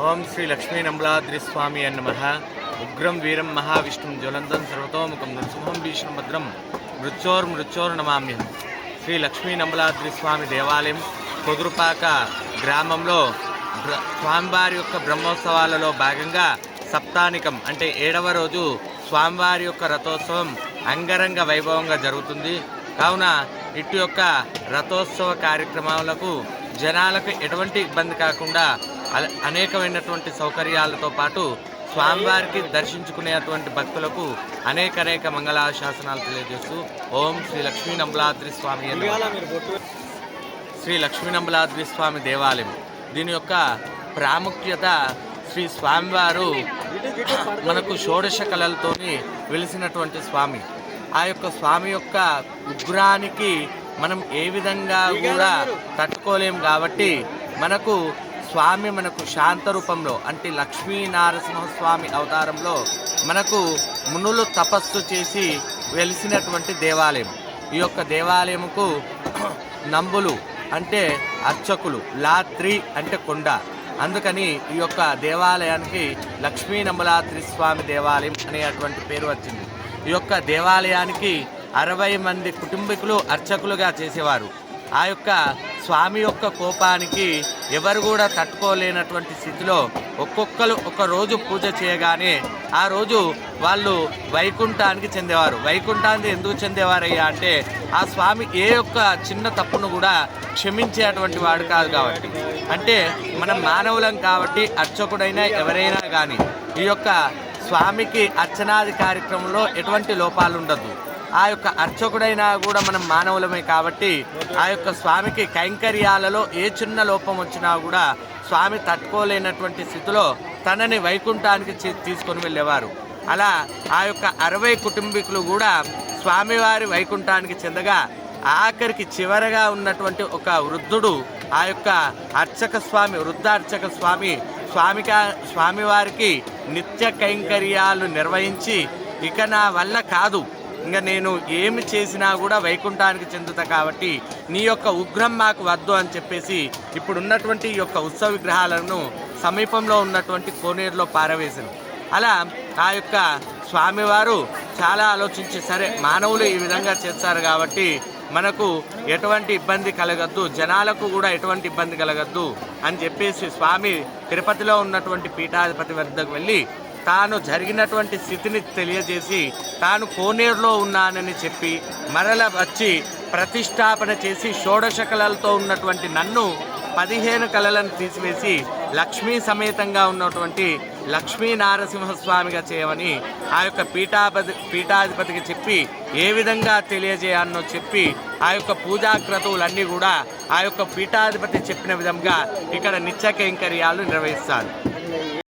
ఓం శ్రీ లక్ష్మీ నమలాద్రి స్వామి నమ ఉగ్రం వీరం మహావిష్ణుం జ్వలంతం సర్వతోముఖం నృసింహం భీష్ణ భద్రం మృత్యోర్ మృత్యోర్ నమామ్యం శ్రీ లక్ష్మీ నమలాద్రి స్వామి దేవాలయం కుదురుపాక గ్రామంలో బ్ర- స్వామివారి యొక్క బ్రహ్మోత్సవాలలో భాగంగా సప్తానికం అంటే ఏడవ రోజు స్వామివారి యొక్క రథోత్సవం అంగరంగ వైభవంగా జరుగుతుంది. కావున ఇటు యొక్క రథోత్సవ కార్యక్రమాలకు జనాలకు ఎటువంటి ఇబ్బంది కాకుండా అనేకమైనటువంటి సౌకర్యాలతో పాటు స్వామివారికి దర్శించుకునేటువంటి భక్తులకు అనేక అనేక మంగళాశాసనాలు తెలియజేస్తూ ఓం శ్రీ లక్ష్మీ నంబలాద్రి స్వామి శ్రీ లక్ష్మీనంబలాద్రి స్వామి దేవాలయం. దీని యొక్క ప్రాముఖ్యత శ్రీ స్వామివారు మనకు షోడశ కళలతోని వెలిసినటువంటి స్వామి. ఆ యొక్క స్వామి యొక్క ఉగ్రానికి మనం ఏ విధంగా కూడా తట్టుకోలేం కాబట్టి మనకు స్వామి మనకు శాంత రూపంలో అంటే లక్ష్మీ నారసింహస్వామి అవతారంలో మనకు మునులు తపస్సు చేసి వెలిసినటువంటి దేవాలయం. ఈ యొక్క దేవాలయముకు నంబులు అంటే అర్చకులు లాత్రి అంటే కొండ. అందుకని ఈ యొక్క దేవాలయానికి లక్ష్మీ నంబలాత్రి స్వామి దేవాలయం అనేటువంటి పేరు వచ్చింది. ఈ యొక్క దేవాలయానికి అరవై మంది కుటుంబీకులు అర్చకులుగా చేసేవారు. ఆ యొక్క స్వామి యొక్క కోపానికి ఎవరు కూడా తట్టుకోలేనటువంటి స్థితిలో ఒక్కొక్కరు ఒక రోజు పూజ చేయగానే ఆ రోజు వాళ్ళు వైకుంఠానికి చెందేవారు. వైకుంఠానికి ఎందుకు చెందేవారయ్యా అంటే ఆ స్వామి ఏ యొక్క చిన్న తప్పును కూడా క్షమించేటువంటి వాడు కాదు కాబట్టి. అంటే మనం మానవులం కాబట్టి అర్చకుడైనా ఎవరైనా కానీ ఈ యొక్క స్వామికి అర్చనాది కార్యక్రమంలో ఎటువంటి లోపాలు ఉండదు ఆ యొక్క అర్చకుడైనా కూడా మనం మానవులమే కాబట్టి ఆ యొక్క స్వామికి కైంకర్యాలలో ఏ చిన్న లోపం వచ్చినా కూడా స్వామి తట్టుకోలేనటువంటి స్థితిలో తనని వైకుంఠానికి తీసుకొని వెళ్ళేవారు. అలా ఆ యొక్క అరవై కుటుంబీకులు కూడా స్వామివారి వైకుంఠానికి చెందగా ఆఖరికి చివరగా ఉన్నటువంటి ఒక వృద్ధుడు ఆ యొక్క అర్చక స్వామి వృద్ధ అర్చక స్వామి స్వామిక స్వామివారికి నిత్య కైంకర్యాలు నిర్వహించి ఇక నా వల్ల కాదు. ఇంకా నేను ఏమి చేసినా కూడా వైకుంఠానికి చెందుతా కాబట్టి నీ యొక్క ఉగ్రం మాకు వద్దు అని చెప్పేసి ఇప్పుడు ఉన్నటువంటి ఈ యొక్క ఉత్సవ విగ్రహాలను సమీపంలో ఉన్నటువంటి కోనేరులో పారవేశాను. అలా ఆ యొక్క స్వామివారు చాలా ఆలోచించి సరే మానవులు ఈ విధంగా చేస్తారు కాబట్టి మనకు ఎటువంటి ఇబ్బంది కలగద్దు జనాలకు కూడా ఎటువంటి ఇబ్బంది కలగద్దు అని చెప్పేసి స్వామి తిరుపతిలో ఉన్నటువంటి పీఠాధిపతి వద్దకు వెళ్ళి తాను జరిగినటువంటి స్థితిని తెలియజేసి తాను కోనేరులో ఉన్నానని చెప్పి మరల వచ్చి ప్రతిష్టాపన చేసి షోడశ కళలతో ఉన్నటువంటి నన్ను పదిహేను కళలను తీసివేసి లక్ష్మీ సమేతంగా ఉన్నటువంటి లక్ష్మీ నారసింహస్వామిగా చేయమని ఆ యొక్క పీఠాపతి పీఠాధిపతికి చెప్పి ఏ విధంగా తెలియజేయాలనో చెప్పి ఆ యొక్క పూజా క్రతువులన్నీ కూడా ఆ యొక్క పీఠాధిపతి చెప్పిన విధంగా ఇక్కడ నిత్య కైంకర్యాలు నిర్వహిస్తారు.